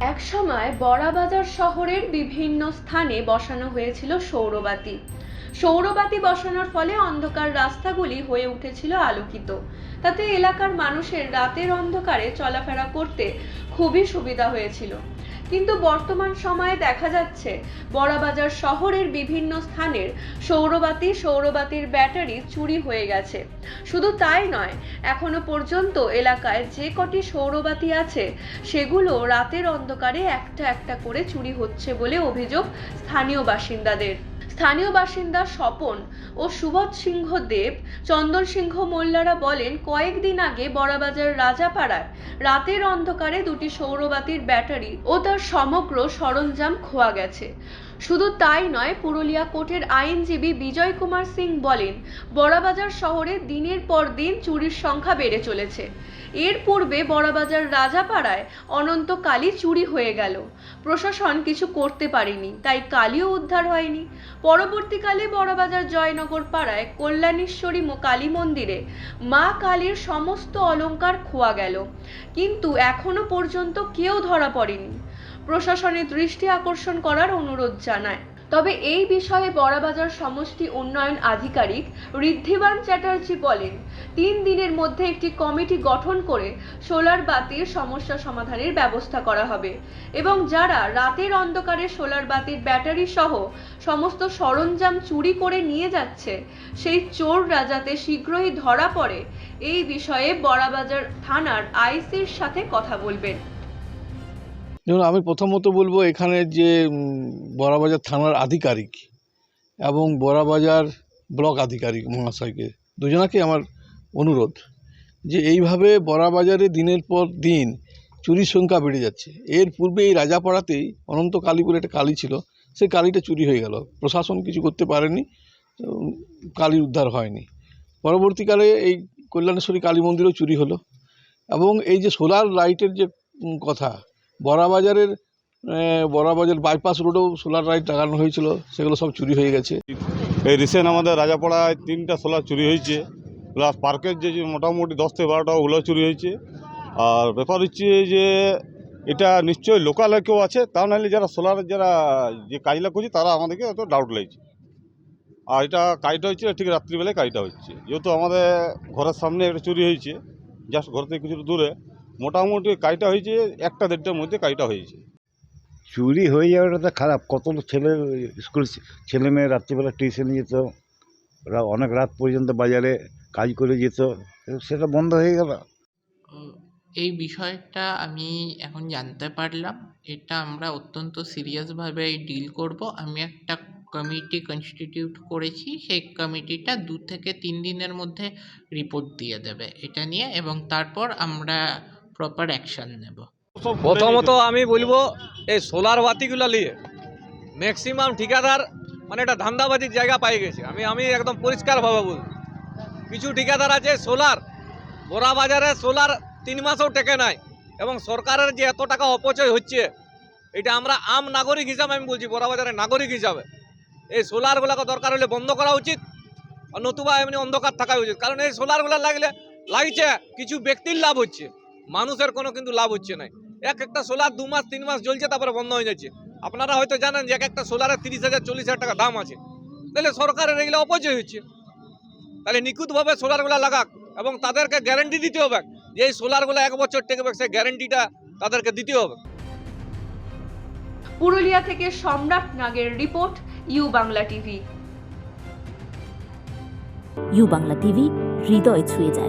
একসময় বড়াবাজার শহরের বিভিন্ন স্থানে বসানো হয়েছিল সৌরবাতি। সৌরবাতি বসানোর ফলে অন্ধকার রাস্তাগুলি হয়ে উঠেছিল আলোকিত। তাতে এলাকার মানুষের রাতের অন্ধকারে চলাফেরা করতে খুবই সুবিধা হয়েছিল। কিন্তু বর্তমান সময়ে দেখা যাচ্ছে, বড়াবাজার শহরের বিভিন্ন স্থানের সৌরবাতি, সৌরবাতির ব্যাটারি চুরি হয়ে গেছে। শুধু তাই নয়, এখনও পর্যন্ত এলাকায় যে কটি সৌরবাতি আছে, সেগুলো রাতের অন্ধকারে একটা একটা করে চুরি হচ্ছে বলে অভিযোগ স্থানীয় বাসিন্দাদের। স্থানীয় বাসিন্দা স্বপন ও সুবোধ সিংহ দেব চন্দন সিংহ মোল্লারা বলেন, কয়েকদিন আগে বড়াবাজার রাজাপাড়ায় রাতের অন্ধকারে দুটি সৌরবাতির ব্যাটারি ও তার সমগ্র সরঞ্জাম খোয়া গেছে। শুধু তাই নয়, পুরুলিয়া কোর্টের আইনজীবী বিজয় কুমার সিং বলেন, বড়াবাজার শহরে দিনের পর দিন চুরির সংখ্যা বেড়ে চলেছে। এর পূর্বে বড়াবাজার রাজাপাড়ায় অনন্ত কালী চুরি হয়ে গেল। প্রশাসন কিছু করতে পারেনি, তাই কালীও উদ্ধার হয়নি। পরবর্তীকালে বড়বাজার জয়নগর পাড়ায় কল্যাণেশ্বরী কালী মন্দিরে মা কালীর সমস্ত অলংকার খোয়া গেল। কিন্তু এখনও পর্যন্ত কেউ ধরা পড়েনি। প্রশাসনের দৃষ্টি আকর্ষণ করার অনুরোধ জানায়। তবে এই বিষয়ে বড়াবাজার সমষ্টি উন্নয়ন আধিকারিক ঋদ্ধিবান চ্যাটার্জি বলেন, তিন দিনের মধ্যে একটি কমিটি গঠন করে সোলার বাতির সমস্যা সমাধানের ব্যবস্থা করা হবে এবং যারা রাতের অন্ধকারে সোলার বাতির ব্যাটারি সহ সমস্ত সরঞ্জাম চুরি করে নিয়ে যাচ্ছে, সেই চোররা যাতে শীঘ্রই ধরা পড়ে। এই বিষয়ে বড়াবাজার থানার আইসির সাথে কথা বলবেন। যেমন আমি প্রথমত বলব এখানে যে বড়াবাজার থানার আধিকারিক এবং বড়াবাজার ব্লক আধিকারিক মহাশয়কে দুজনাকে আমার অনুরোধ যে, এইভাবে বড়াবাজারে দিনের পর দিন চুরির সংখ্যা বেড়ে যাচ্ছে। এর পূর্বে এই রাজাপাড়াতেই অনন্ত কালী বলে একটা কালী ছিল সেই কালীটা চুরি হয়ে গেল। প্রশাসন কিছু করতে পারেনি কালীর উদ্ধার হয়নি। পরবর্তীকালে এই কল্যাণেশ্বরী কালী মন্দিরও চুরি হলো এবং এই যে সোলার লাইটের যে কথা বড়াবাজারের বড়াবাজার বাইপাস রোডেও সোলার লাইট লাগানো হয়েছিল, সেগুলো সব চুরি হয়ে গেছে। এই রিসেন্ট আমাদের রাজাপাড়ায় তিনটা সোলার চুরি হয়েছে প্লাস পার্কের যে মোটামুটি দশ থেকে বারোটা ওগুলো চুরি হয়েছে। আর ব্যাপার হচ্ছে যে, এটা নিশ্চয়ই লোকালে কেউ আছে, তা নাহলে যারা সোলার যারা যে কাজটা করছে, তারা আমাদেরকে এত ডাউট লাগছে। আর এটা কাজটা হচ্ছে, ঠিক রাত্রিবেলায় কাজটা হচ্ছে। যেহেতু আমাদের ঘরের সামনে একটা চুরি হয়েছে জাস্ট ঘর থেকে কিছু দূরে মোটামুটি কাজটা হয়েছে একটা দেড়টার মধ্যে কাজটা হয়েছে। চুরি হয়ে যাওয়াটা তো খারাপ। কত ছেলে স্কুল ছেলে মেয়ে রাত্রিবেলা টিউশনে যেত ওরা অনেক রাত পর্যন্ত বাজারে কাজ করে যেত সেটা বন্ধ হয়ে গেল। এই বিষয়টা আমি এখন জানতে পারলাম। এটা আমরা অত্যন্ত সিরিয়াসভাবে ডিল করব। আমি একটা কমিটি কনস্টিটিউট করেছি সেই কমিটিটা দু থেকে তিন দিনের মধ্যে রিপোর্ট দিয়ে দেবে এটা নিয়ে এবং তারপর আমরা প্রপার অ্যাকশন নেব। প্রথমত আমি বলব, এই সোলার বাতিগুলো নিয়ে ম্যাক্সিমাম ঠিকাদার মানে একটা ধান্দাবাজির জায়গা পাই গেছে। আমি আমি একদম পরিষ্কারভাবে বলব। কিছু ঠিকাদার আছে সোলার বড়া বাজারে সোলার তিন মাসও টেকে নাই এবং সরকারের যে এত টাকা অপচয় হচ্ছে, এটা আমরা আম নাগরিক হিসাবে আমি বলছি, বড়া বাজারের নাগরিক হিসাবে। এই সোলারগুলোকে দরকার হলে বন্ধ করা উচিত আর নতুবা এমনি অন্ধকার থাকা উচিত। কারণ এই সোলারগুলো লাগলে, লাগছে, কিছু ব্যক্তির লাভ হচ্ছে। মানুষের কোনো কিন্তু লাভ হচ্ছে না। এক একটা সোলার দু মাস তিন মাস জ্বলছে তারপরে বন্ধ হয়ে যাচ্ছে। আপনারা হয়তো জানেন যে এক একটা সোলারের তিরিশ হাজার চল্লিশ হাজার টাকা দাম আছে। তাহলে সরকারের এগুলো অপচয় হচ্ছে। তাহলে নিখুঁতভাবে সোলারগুলো লাগাক এবং তাদেরকে গ্যারেন্টি দিতে হবে। যে এই সোলারগুলো এক বছর টেকবে সেই গ্যারেন্টিটা তাদেরকে দিতে হবে। পুরুলিয়া থেকে সম্রাট নাগের report U Bangla TV. U Bangla TV হৃদয় ছুঁয়ে যায়।